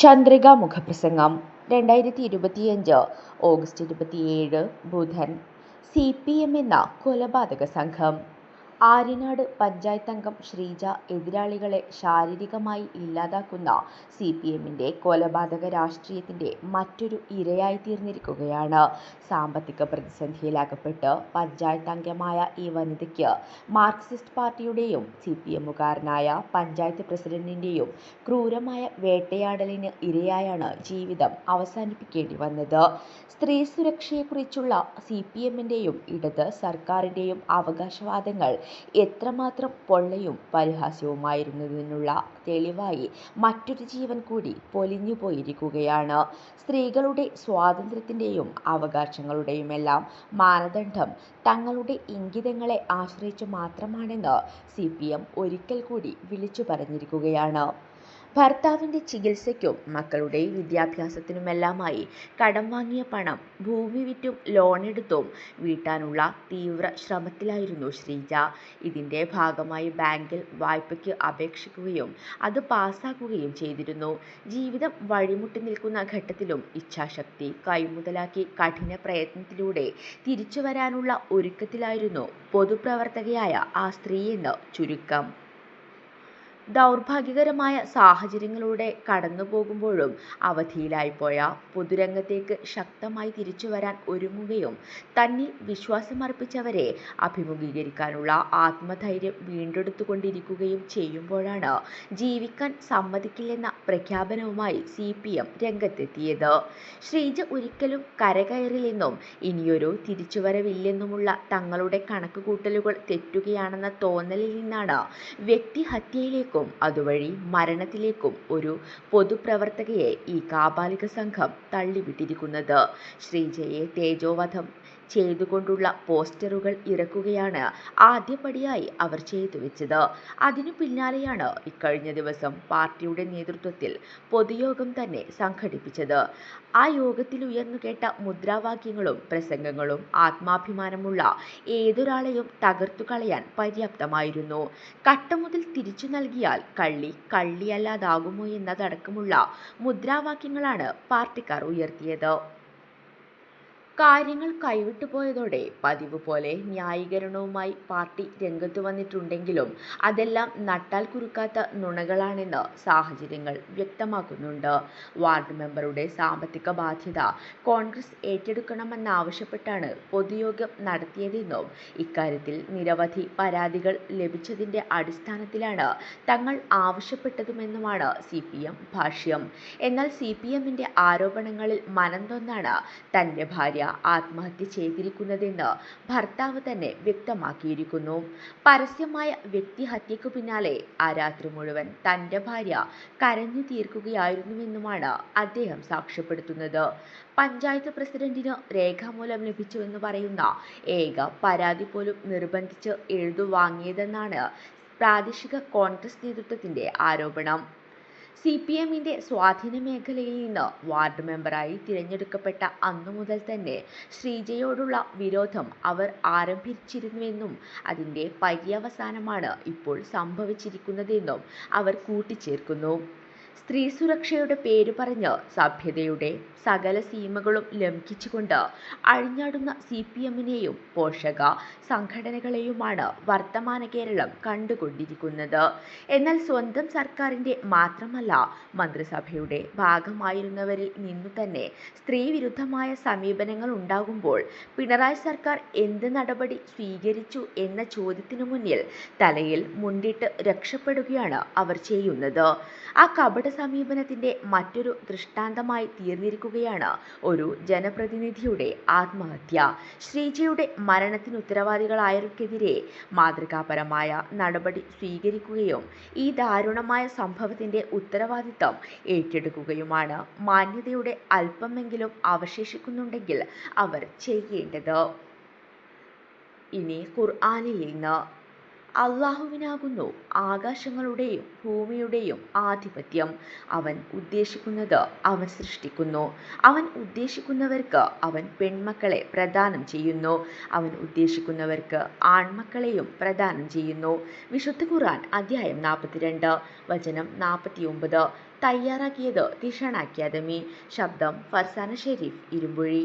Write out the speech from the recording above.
ചന്ദ്രിക മുഖപ്രസംഗം രണ്ടായിരത്തി ഇരുപത്തിയഞ്ച് ഓഗസ്റ്റ് ഇരുപത്തിയേഴ് ബുധൻ. സി പി എം എന്ന കൊലപാതക സംഘം. ആര്യനാട് പഞ്ചായത്തംഗം ശ്രീജ എതിരാളികളെ ശാരീരികമായി ഇല്ലാതാക്കുന്ന സി പി എമ്മിന്റെ കൊലപാതക രാഷ്ട്രീയത്തിന്റെ മറ്റൊരു ഇരയായിത്തീർന്നിരിക്കുകയാണ് സാമ്പത്തിക പ്രതിസന്ധിയിലകപ്പെട്ട് പഞ്ചായത്തംഗമായ ഈ വനിതയ്ക്ക് മാർക്സിസ്റ്റ് പാർട്ടിയുടെയും സി പി എമ്മുകാരനായ പഞ്ചായത്ത് പ്രസിഡന്റിന്റെയും ക്രൂരമായ വേട്ടയാടലിന് ഇരയായാണ് ജീവിതം അവസാനിപ്പിക്കേണ്ടി വന്നത്. സ്ത്രീ സുരക്ഷയെക്കുറിച്ചുള്ള സി പി എമ്മിന്റെയും ഇടത് സർക്കാരിന്റെയും അവകാശവാദങ്ങൾ എത്രമാത്രം പൊള്ളയും പരിഹാസ്യവുമായിരുന്നതിനുള്ള തെളിവായി മറ്റൊരു ജീവൻ കൂടി പൊലിഞ്ഞുപോയിരിക്കുകയാണ്. സ്ത്രീകളുടെ സ്വാതന്ത്ര്യത്തിന്റെയും അവകാശങ്ങളുടെയുമെല്ലാം മാനദണ്ഡം തങ്ങളുടെ ഇംഗിതങ്ങളെ ആശ്രയിച്ചു മാത്രമാണെന്ന് സി പി എം ഒരിക്കൽ കൂടി വിളിച്ചു പറഞ്ഞിരിക്കുകയാണ്. ഭർത്താവിന്റെ ചികിത്സയ്ക്കും മക്കളുടെ വിദ്യാഭ്യാസത്തിനുമെല്ലാമായി കടം വാങ്ങിയ പണം ഭൂമി വിറ്റും ലോണെടുത്തും വീട്ടാനുള്ള തീവ്ര ശ്രമത്തിലായിരുന്നു ശ്രീജ. ഇതിന്റെ ഭാഗമായി ബാങ്കിൽ വായ്പയ്ക്ക് അപേക്ഷിക്കുകയും അത് പാസ്സാക്കുകയും ചെയ്തിരുന്നു. ജീവിതം വഴിമുട്ടി നിൽക്കുന്ന ഘട്ടത്തിലും ഇച്ഛാശക്തി കൈമുതലാക്കി കഠിന പ്രയത്നത്തിലൂടെ തിരിച്ചു വരാനുള്ള ഒരുക്കത്തിലായിരുന്നു പൊതുപ്രവർത്തകയായ ആ സ്ത്രീയെന്ന് ചുരുക്കം. ദൗർഭാഗ്യകരമായ സാഹചര്യങ്ങളിലൂടെ കടന്നുപോകുമ്പോഴും അവധിയിലായിപ്പോയ പൊതുരംഗത്തേക്ക് ശക്തമായി തിരിച്ചുവരാൻ ഒരുങ്ങുകയും തന്നിൽ വിശ്വാസമർപ്പിച്ചവരെ അഭിമുഖീകരിക്കാനുള്ള ആത്മധൈര്യം വീണ്ടെടുത്തുകൊണ്ടിരിക്കുകയും ചെയ്യുമ്പോഴാണ് ജീവിക്കാൻ സമ്മതിക്കില്ലെന്ന പ്രഖ്യാപനവുമായി സി പി എം രംഗത്തെത്തിയത്. ശ്രീജ ഒരിക്കലും കരകയറില്ലെന്നും ഇനിയൊരു തിരിച്ചുവരവില്ലെന്നുമുള്ള തങ്ങളുടെ കണക്കുകൂട്ടലുകൾ തെറ്റുകയാണെന്ന തോന്നലിൽ നിന്നാണ് വ്യക്തിഹത്യയിലേക്ക് ക്കും അതുവഴി മരണത്തിലേക്കും ഒരു പൊതുപ്രവർത്തകയെ ഈ കാബാലിക സംഘം തള്ളിവിട്ടിരിക്കുന്നത്. ശ്രീജയെ തേജോവധം ചെയ്തുകൊണ്ടുള്ള പോസ്റ്ററുകൾ ഇറക്കുകയാണ് ആദ്യപടിയായി അവർ ചെയ്തു വെച്ചത്. അതിനു പിന്നാലെയാണ് ഇക്കഴിഞ്ഞ ദിവസം പാർട്ടിയുടെ നേതൃത്വത്തിൽ പൊതുയോഗം തന്നെ സംഘടിപ്പിച്ചത്. ആ യോഗത്തിൽ ഉയർന്നു കേട്ട മുദ്രാവാക്യങ്ങളും പ്രസംഗങ്ങളും ആത്മാഭിമാനമുള്ള ഏതൊരാളെയും തകർത്തു കളയാൻ പര്യാപ്തമായിരുന്നു. കട്ട മുതൽ തിരിച്ചു നൽകിയാൽ കള്ളി കള്ളിയല്ലാതാകുമോ എന്നതടക്കമുള്ള മുദ്രാവാക്യങ്ങളാണ് പാർട്ടിക്കാർ ഉയർത്തിയത്. കാര്യങ്ങൾ കൈവിട്ടു പോയതോടെ പതിവ് പോലെ ന്യായീകരണവുമായി പാർട്ടി രംഗത്തു വന്നിട്ടുണ്ടെങ്കിലും അതെല്ലാം നട്ടാൽ കുരുക്കാത്ത നുണകളാണെന്ന് സാഹചര്യങ്ങൾ വ്യക്തമാക്കുന്നുണ്ട്. വാർഡ് മെമ്പറുടെ സാമ്പത്തിക ബാധ്യത കോൺഗ്രസ് ഏറ്റെടുക്കണമെന്നാവശ്യപ്പെട്ടാണ് പൊതുയോഗം നടത്തിയതെന്നും ഇക്കാര്യത്തിൽ നിരവധി പരാതികൾ ലഭിച്ചതിന്റെ അടിസ്ഥാനത്തിലാണ് തങ്ങൾ ആവശ്യപ്പെട്ടതുമെന്നുമാണ് സി പി എം ഭാഷ്യം. എന്നാൽ സി പി എമ്മിന്റെ ആരോപണങ്ങളിൽ മനംതൊന്നാണ് തന്റെ ഭാര്യ ആത്മഹത്യ ചെയ്തിരിക്കുന്നതെന്ന് ഭർത്താവ് തന്നെ വ്യക്തമാക്കിയിരിക്കുന്നു. പരസ്യമായ വ്യക്തിഹത്യക്കു പിന്നാലെ ആ രാത്രി മുഴുവൻ തന്റെ ഭാര്യ കരഞ്ഞു തീർക്കുകയായിരുന്നുവെന്നുമാണ് അദ്ദേഹം സാക്ഷ്യപ്പെടുത്തുന്നത്. പഞ്ചായത്ത് പ്രസിഡന്റിന് രേഖാമൂലം ലഭിച്ചുവെന്ന് പറയുന്ന ഏക പരാതി പോലും നിർബന്ധിച്ച് എഴുതുവാങ്ങിയതെന്നാണ് പ്രാദേശിക കോൺഗ്രസ് നേതൃത്വത്തിന്റെ ആരോപണം. സി പി എമ്മിന്റെ സ്വാധീന മേഖലയിൽ നിന്ന് വാർഡ് മെമ്പറായി തിരഞ്ഞെടുക്കപ്പെട്ട അന്നു മുതൽ തന്നെ ശ്രീജയോടുള്ള വിരോധം അവർ ആരംഭിച്ചിരുന്നുവെന്നും അതിന്റെ പര്യവസാനമാണ് ഇപ്പോൾ സംഭവിച്ചിരിക്കുന്നതെന്നും അവർ കൂട്ടിച്ചേർക്കുന്നു. സ്ത്രീ സുരക്ഷയുടെ പേര് പറഞ്ഞ് സഭ്യതയുടെ സകല സീമകളും ലംഘിച്ചുകൊണ്ട് അഴിഞ്ഞാടുന്ന സി പി എമ്മിനെയും പോഷക സംഘടനകളെയുമാണ് വർത്തമാന കേരളം കണ്ടുകൊണ്ടിരിക്കുന്നത്. എന്നാൽ സ്വന്തം സർക്കാരിന്റെ മാത്രമല്ല മന്ത്രിസഭയുടെ ഭാഗമായിരുന്നവരിൽ നിന്നു തന്നെ സ്ത്രീവിരുദ്ധമായ സമീപനങ്ങൾ ഉണ്ടാകുമ്പോൾ പിണറായി സർക്കാർ എന്ത് നടപടി സ്വീകരിച്ചു എന്ന ചോദ്യത്തിനു മുന്നിൽ തലയിൽ മുണ്ടിട്ട് രക്ഷപ്പെടുകയാണ് അവർ ചെയ്യുന്നത്. ആ കപട സമീപനത്തിന്റെ മറ്റൊരു ദൃഷ്ടാന്തമായി തീർന്നിരിക്കുകയാണ് ഒരു ജനപ്രതിനിധിയുടെ ആത്മഹത്യ. ശ്രീജയുടെ മരണത്തിന് ഉത്തരവാദികളായവർക്കെതിരെ മാതൃകാപരമായ നടപടി സ്വീകരിക്കുകയും ഈ ദാരുണമായ സംഭവത്തിന്റെ ഉത്തരവാദിത്തം ഏറ്റെടുക്കുകയുമാണ്. മാന്യതയുടെ അല്പമെങ്കിലും അവശേഷിക്കുന്നുണ്ടെങ്കിൽ അവർ ചെയ്യേണ്ടത്. ഇനി ഖുർആാനിൽ നിന്ന് അള്ളാഹുവിനാകുന്നു ആകാശങ്ങളുടെയും ഭൂമിയുടെയും ആധിപത്യം. അവൻ ഉദ്ദേശിക്കുന്നത് അവൻ സൃഷ്ടിക്കുന്നു. അവൻ ഉദ്ദേശിക്കുന്നവർക്ക് അവൻ പെൺമക്കളെ പ്രദാനം ചെയ്യുന്നു. അവൻ ഉദ്ദേശിക്കുന്നവർക്ക് ആൺമക്കളെയും പ്രദാനം ചെയ്യുന്നു. വിശുദ്ധ ഖുർആൻ അധ്യായം നാൽപ്പത്തിരണ്ട് വചനം നാൽപ്പത്തിയൊമ്പത്. തയ്യാറാക്കിയത് തിഷാൺ അക്കാദമി ശബ്ദം ഫർസാന ഷെരീഫ് ഇരുമ്പുഴി.